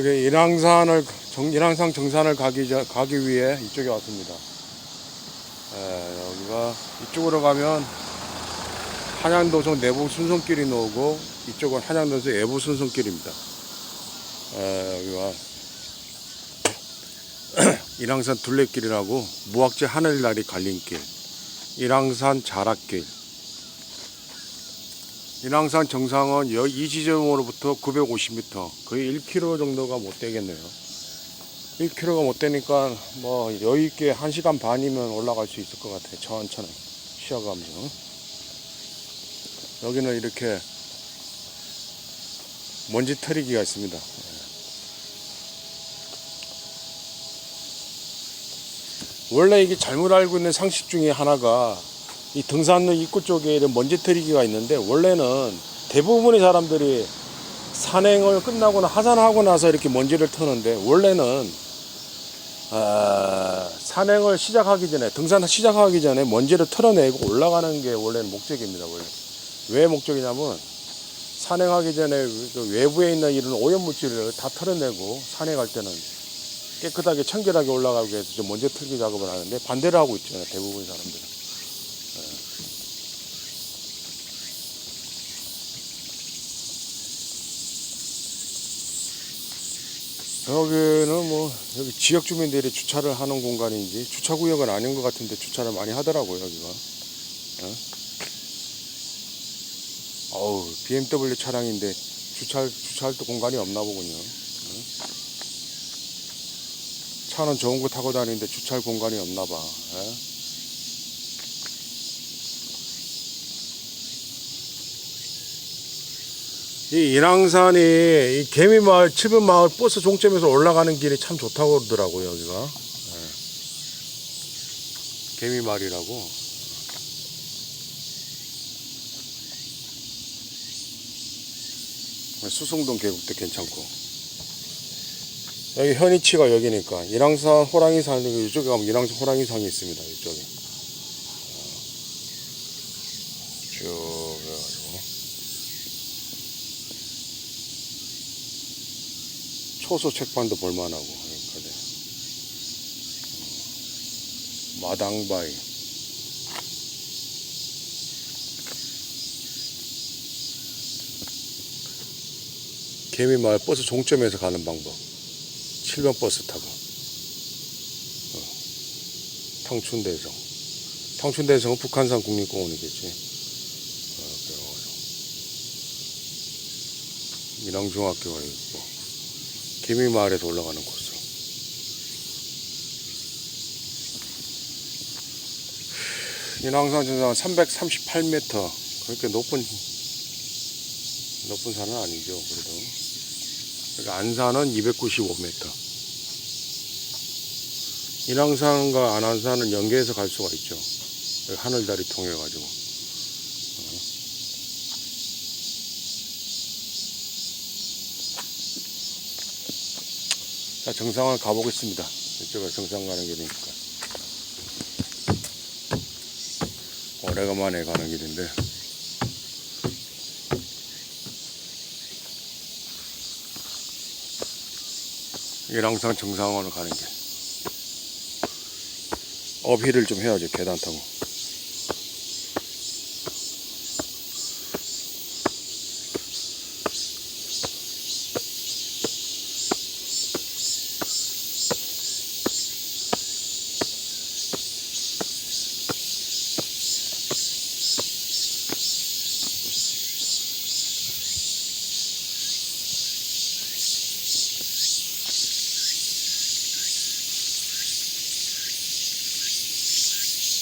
여기 인왕산을 정, 인왕산 정산을 가기 전, 가기 위해 이쪽에 왔습니다. 에, 여기가 이쪽으로 가면 한양도성 내부 순손길이 나오고 이쪽은 한양도성 외부 순손길입니다. 에, 여기가 인왕산 둘레길이라고 무악재 하늘나리 갈림길, 인왕산 자락길, 인왕산 정상은 여- 이 지점으로부터 950m, 거의 1km 정도가 못 되겠네요. 1km가 못 되니까 뭐 여유 있게 1시간 반이면 올라갈 수 있을 것 같아요. 천천히 쉬어가면서. 여기는 이렇게 먼지 털이기가 있습니다. 원래 이게 잘못 알고 있는 상식 중에 하나가 이 등산로 입구 쪽에 이런 먼지 털이기가 있는데 원래는 대부분의 사람들이 산행을 끝나거나 하산하고 나서 이렇게 먼지를 터는데 원래는 아, 산행을 시작하기 전에 등산 시작하기 전에 먼지를 털어내고 올라가는 게 원래는 목적입니다. 원래 왜 목적이냐면 산행하기 전에 그 외부에 있는 이런 오염 물질을 다 털어내고 산행할 때는 깨끗하게 청결하게 올라가기 위해서 좀 먼지 털기 작업을 하는데 반대를 하고 있잖아요. 대부분 사람들은. 여기는 뭐 여기 지역 주민들이 주차를 하는 공간인지 주차 구역은 아닌 것 같은데 주차를 많이 하더라고요 여기가. 어? 어우 BMW 차량인데 주차 주차할 때 공간이 없나 보군요. 어? 차는 좋은 거 타고 다니는데 주차할 공간이 없나 봐. 예? 이 인왕산이 이 개미마을 칠분마을 버스 종점에서 올라가는 길이 참 좋다고 그러더라고요 여기가. 예. 개미마을이라고. 수송동 계곡도 괜찮고. 여기 현이치가 여기니까 인왕산 호랑이산 이쪽에 가면 인왕산 호랑이산이 있습니다 이쪽에 쭉 해가지고 초소 책판도 볼만하고 그러니까 네. 음, 마당바위. 개미마을 버스 종점에서 가는 방법. 7번 버스 타고. 어, 탕춘대성. 탕춘대성은 북한산 국립공원이겠지. 어, 인왕중학교가 있고 개미마을에서 올라가는 코스. 인왕산 정상 338m. 그렇게 높은 높은 산은 아니죠. 그래도 여기 안산은 295m. 인왕산과 안한산은 연계해서 갈 수가 있죠. 하늘다리 통해 가지고. 자, 정상을 가보겠습니다. 이쪽에 정상 가는 길이니까. 오래간만에 가는 길인데. 일왕산 정상으로 가는 길. 어휘를 좀 해야죠, 계단 타고.